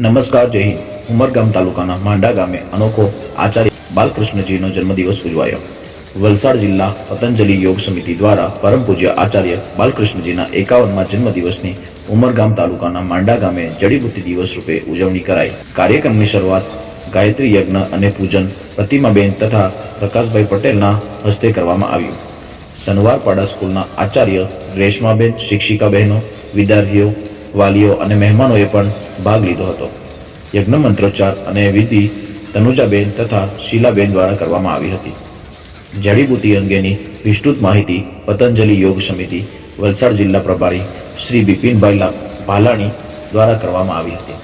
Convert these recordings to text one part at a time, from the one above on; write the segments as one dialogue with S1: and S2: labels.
S1: નમસ્કાર, જય હિન્દ. ઉમરગામ તાલુકાના માંડા ગામે અનોખો આચાર્ય બાલકૃષ્ણજીનો જન્મદિવસ ઉજવાયો. વલસાડ જિલ્લા પતંજલિ યોગ સમિતિ દ્વારા પરમ પૂજ્ય આચાર્ય બાલકૃષ્ણજીના એકાવનમાં જન્મદિવસની ઉમરગામ તાલુકાના માંડા ગામે જડીબુટ્ટી દિવસ રૂપે ઉજવણી કરાઈ. કાર્યક્રમની શરૂઆત ગાયત્રી યજ્ઞ અને પૂજન પ્રતિમાબેન તથા પ્રકાશભાઈ પટેલના હસ્તે કરવામાં આવ્યું. સનવારપાડા સ્કૂલના આચાર્ય રેશમાબેન શિક્ષિકા બહેનો વિદ્યાર્થીઓ, વાલીઓ અને મહેમાનોએ પણ ભાગ લીધો હતો. યજ્ઞ મંત્રોચ્ચાર અને વિધિ તનુજાબેન તથા શીલાબેન દ્વારા કરવામાં આવી હતી. જડીબુટી અંગેની વિસ્તૃત માહિતી પતંજલિ યોગ સમિતિ, વલસાડ જિલ્લા પ્રભારી શ્રી બિપિનભાઈ ભાલાણી દ્વારા કરવામાં આવી હતી.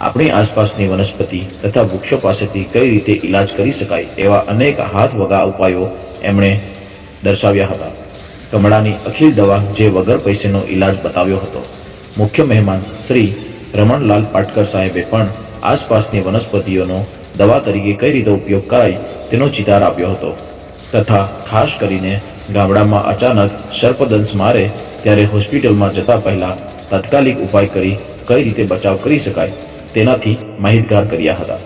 S1: આપણી આસપાસની વનસ્પતિ તથા વૃક્ષો પાસેથી કઈ રીતે ઈલાજ કરી શકાય એવા અનેક હાથ વગા ઉપાયો એમણે દર્શાવ્યા હતા. કમળાની અખિલ દવા જે વગર પૈસેનો ઈલાજ બતાવ્યો હતો. મુખ્ય મહેમાન શ્રી રમણલાલ પાટકર સાહેબે પણ આસપાસની વનસ્પતિઓનો દવા તરીકે કઈ રીતે ઉપયોગ કરાય તેનો ચિતાર આપ્યો હતો. તથા ખાસ કરીને ગામડામાં અચાનક સર્પદંશ મારે ત્યારે હોસ્પિટલમાં જતા પહેલા તાત્કાલિક ઉપાય કરી કઈ રીતે બચાવ કરી શકાય તેનાથી માહિતગાર કર્યા હતા.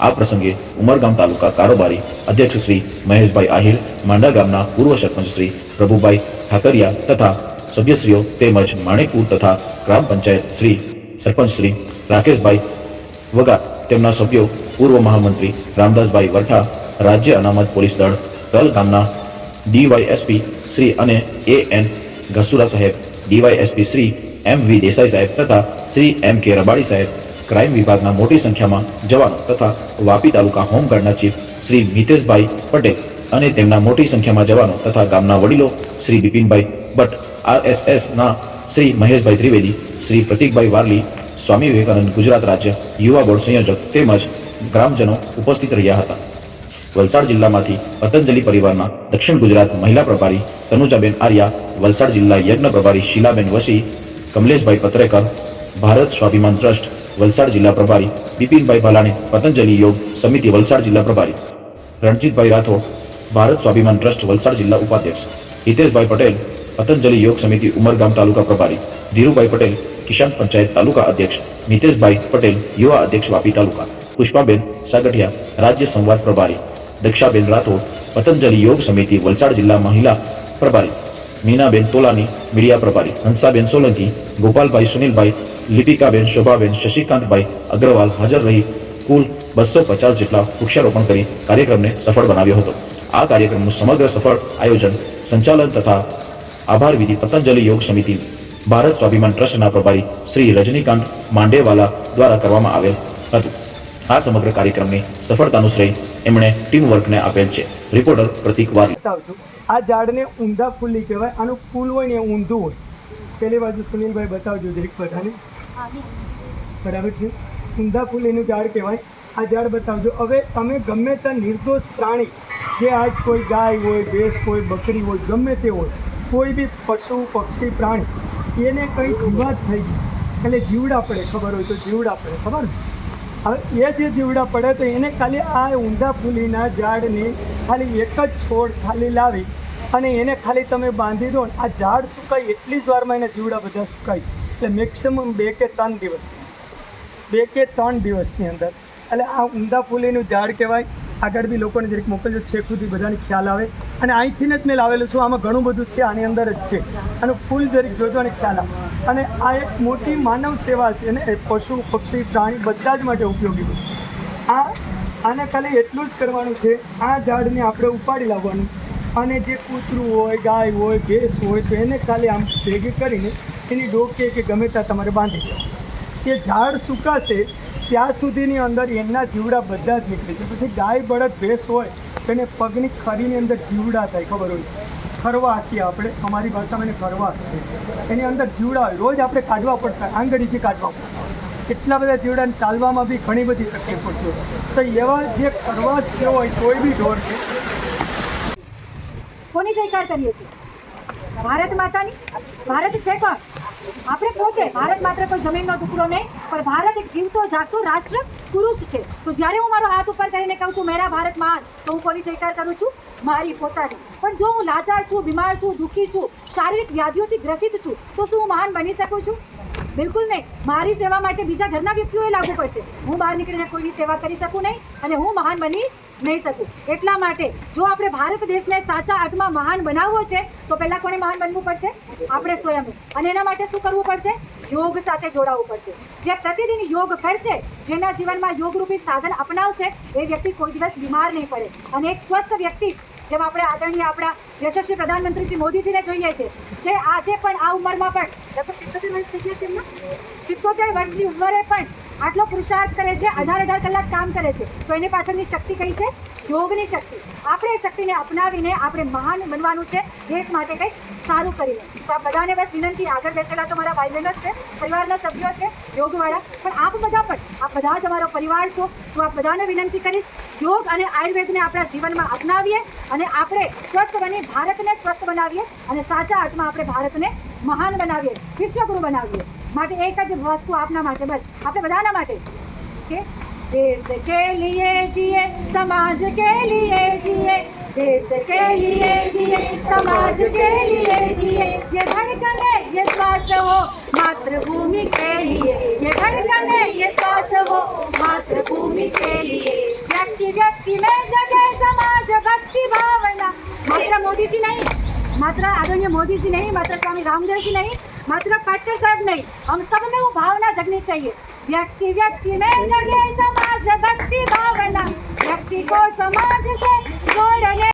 S1: આ પ્રસંગે ઉમરગામ તાલુકા કારોબારી અધ્યક્ષ શ્રી મહેશભાઈ આહિર, માંડા ગામના પૂર્વ સરપંચ શ્રી પ્રભુભાઈ ઠાકરિયા તથા સભ્યશ્રીઓ તેમજ માણેકપુર તથા ગ્રામ પંચાયત શ્રી સરપંચ રાકેશભાઈ વગા તેમના સભ્યો પૂર્વ મહામંત્રી રામદાસભાઈ વરઠા, રાજ્ય અનામત પોલીસ દળ તલ ગામના ડીવાયએસપી શ્રી અને A N Ghasura saheb, DYSP Shri M V Desai saheb તથા શ્રી એમ કે રબાડી સાહેબ, ક્રાઇમ વિભાગના મોટી સંખ્યામાં જવાનો તથા વાપી તાલુકા હોમગાર્ડના ચીફ શ્રી મિતેશભાઈ પટેલ અને તેમના મોટી સંખ્યામાં જવાનો તથા ગામના વડીલો શ્રી બિપિનભાઈ ભટ્ટ, આરએસએસના શ્રી મહેશભાઈ ત્રિવેદી શ્રી પ્રતિકભાઈ વારલી, સ્વામી વિવેકાનંદ ગુજરાત રાજ્ય યુવા બોર્ડ સંયોજક તેમજ ગ્રામજનો ઉપસ્થિત રહ્યા હતા. વલસાડ જિલ્લામાંથી પતંજલિ પરિવારના દક્ષિણ ગુજરાત મહિલા પ્રભારી તનુજાબેન આર્યા, વલસાડ જિલ્લા યજ્ઞ પ્રભારી શીલાબેન વસી કમલેશભાઈ પત્રેકર, ભારત સ્વાભિમાન ટ્રસ્ટ, વલસાડ જિલ્લા પ્રભારી બિપિનભાઈ ભાલાણી, પતંજલિ યોગ સમિતિ, વલસાડ જિલ્લા પ્રભારી રણજીતભાઈ રાઠોડ, ભારત સ્વાભિમાન ટ્રસ્ટ, વલસાડ જિલ્લા ઉપાધ્યક્ષ હિતેશભાઈ પટેલ, પતંજલિ યોગ સમિતિ ઉમરગામ તાલુકા પ્રભારી ધીરુભાઈ પટેલ કિસાન પંચાયત તાલુકા અધ્યક્ષ મિતેશભાઈ પટેલ, યુવા અધ્યક્ષ વાપી તાલુકા. પુષ્પાબેન સાગઠિયા, રાજ્ય સંવાદ પ્રભારી. દક્ષાબેન રાઠોડ, પતંજલિ યોગ સમિતિ, વલસાડ જિલ્લા મહિલા પ્રભારી. મીનાબેન તોલાની, મીડિયા પ્રભારી. હંસાબેન સોલંકી, ગોપાલભાઈ સુનિલભાઈ, લિપિકાબેન શોભાબેન, શશિકાંતભાઈ અગ્રવાલ હાજર રહી. કુલ બસો પચાસ જેટલા વૃક્ષારોપણ કરી કાર્યક્રમને સફળ બનાવ્યો હતો. આ કાર્યક્રમનું સમગ્ર સફળ આયોજન સંચાલન તથા આભાર વિધિ પતંજલિ યોગ સમિતિ ભારત સ્વાભિમાન ટ્રસ્ટના પ્રભારી શ્રી રજનીકાંત માંડેવાલા દ્વારા કરવામાં આવેલ હતું. આ સમગ્ર કાર્યક્રમની સફળતાનું શ્રેય એમણે ટીમ વર્કને આપેલ છે. રિપોર્ટર પ્રતિક વારી.
S2: આ ઝાડને ઊંધા ફૂલી કહેવાય, આનું ફૂલ હોય ને ઊંધું હોય. પેલી બાજુ સુનિલભાઈ બતાવજો દરેક બધાને. બરાબર છે? ઊંધા ફૂલીનું ઝાડ કહેવાય. આ ઝાડ બતાવજો. હવે તમે ગમે ત્યાં નિર્દોષ પ્રાણી, જે આજ કોઈ ગાય હોય, ભેંસ હોય, બકરી હોય, ગમે તે હોય, કોઈ બી પશુ, પક્ષી, પ્રાણી એને કંઈ જીવાત થઈ એટલે જીવડા પડે, ખબર હોય તો જીવડા પડે, ખબર હવે એ જે જીવડા પડે તો એને ખાલી આ ઊંધા ફૂલીના ઝાડની ખાલી એક જ છોડ ખાલી લાવી અને એને ખાલી તમે બાંધી દો આ ઝાડ સુકાય એટલી જ વારમાં એના જીવડા બધા સુકાય. એટલે મેક્સિમમ બે કે ત્રણ દિવસ બે કે ત્રણ દિવસની અંદર. એટલે આ ઊંધા ફૂલીનું ઝાડ કહેવાય. આગળ બી લોકોને જરીક મોકલજો, છેક સુધી બધાને ખ્યાલ આવે. અને અહીંથી જ મેં લાવેલું છું, આમાં ઘણું બધું છે, આની અંદર જ છે. અને ફૂલ જરીક જોજો અને ખ્યાલ આવે. અને આ એક મોટી માનવ સેવા છે અને પશુ, પક્ષી, પ્રાણી બધા જ માટે ઉપયોગી છે. આ, આને ખાલી એટલું જ કરવાનું છે, આ ઝાડને આપણે ઉપાડી લાવવાનું. અને જે કૂતરું હોય, ગાય હોય, ભેંસ હોય, તો એને ખાલી આમ ભેગી કરીને એની ડોકે કે ગમે ત્યાં તમારે બાંધી દેવાનું. એ ઝાડ સુકાશે ત્યાં સુધીની અંદર એમના જીવડા બધા જ નીકળે છે. પછી ગાય, બળદ, ભેંસ હોય, તો એને પગની ખરીની અંદર જીવડા થાય, ખબર હોય? ખરવા આપીએ આપણે, અમારી ભાષામાં એને ખરવા એની અંદર જીવડા હોય. રોજ આપણે કાઢવા પડતા, આંગળીથી કાઢવા પડતા. એટલા બધા જીવડાને ચાલવામાં બી ઘણી બધી તકલીફ પડતી હોય. તો એવા જે ખરવાસ જે હોય કોઈ બી ઢોર છે.
S3: કોની જયકાર કરીએ છીએ? ભારત માતાની, ભારત છે કોણ? આપણે પોતે ભારત માત્ર કોઈ જમીનનો ટુકડો નહીં, પણ ભારત એક જીવતો, જાગતો રાષ્ટ્ર પુરુષ છે. તો જ્યારે હું મારો હાથ ઉપર કરીને કહું છું, મેરા ભારત મહાન તો હું કોની જયકાર કરું છું? મારી પોતાની. પણ જો હું લાચાર છું, બીમાર છું, દુઃખી છું, શારીરિક વ્યાધિઓથી ગ્રસિત છું, તો શું હું મહાન બની શકું છું? બિલકુલ નહીં. મારી સેવા માટે બીજા ઘરના વ્યક્તિઓએ લાગુ પડશે. હું બહાર નીકળીને કોઈની સેવા કરી શકું નહીં અને હું મહાન બની નહીં શકું. એટલા માટે જો આપણે ભારત દેશને સાચા અર્થમાં મહાન બનાવવો છે, તો પહેલાં કોણે મહાન બનવું પડશે? આપણે સ્વયં. અને એના માટે શું કરવું પડશે? યોગ સાથે જોડાવવું પડશે. જે પ્રતિદિન યોગ કરશે, જેના જીવનમાં યોગરૂપી સાધન અપનાવશે, એ વ્યક્તિ કોઈ દિવસ બીમાર નહીં પડે. અને એક સ્વસ્થ વ્યક્તિ જ, જેમ આપણે આદરણીય આપણા યશસ્વી પ્રધાનમંત્રી શ્રી મોદીજીને જોઈએ છે, કે આજે પણ આ ઉંમરમાં પણ, લગભગ સિત્તોતેર વર્ષ થઈ ગયા છે સિત્તોતેર વર્ષની ઉંમરે પણ આટલો પુરુષાર્થ કરે છે, અઢાર અઢાર કલાક કામ કરે છે, તો એની પાછળની શક્તિ કઈ છે? યોગની શક્તિ. આપણે એ શક્તિને અપનાવીને આપણે મહાન બનવાનું છે, દેશ માટે કંઈક સારું કરીને. તો આ બધાને બસ વિનંતી, આગળ બેઠેલા તો મારા ભાઈ બહેનો જ છે, પરિવારના સભ્યો છે, યોગવાળા. પણ આપ બધા પણ આ બધા જ અમારો પરિવાર છો, તો આપ બધાને વિનંતી કરીશ, યોગ અને આયુર્વેદને આપણા જીવનમાં અપનાવીએ અને આપણે સ્વસ્થ બની, ભારતને સ્વસ્થ બનાવીએ અને સાચા અર્થમાં આપણે ભારતને મહાન બનાવીએ, વિશ્વગુરુ બનાવીએ. માટે એક જ વસ્તુ આપના માટે બસ આપણે બધાના માટે કે देश के लिए जिए समाज के लिए जिए देश के लिए जिए समाज के लिए जिए ये धड़कने ये श्वास हो मातृभूमि के लिए ये धड़कने ये श्वास हो मातृभूमि के लिए व्यक्ति व्यक्ति में जगे समाज भक्ति भावना मात्र मोदी जी नहीं मात्र आदरणीय मोदी जी नहीं मात्र स्वामी रामदेव जी नहीं मात्र पाटकर साहब नहीं हम सब में वो भावना जगनी चाहिए व्यक्ति व्यक्ति में जगे समाज भक्ति भावना व्यक्ति को समाज से जोड़ने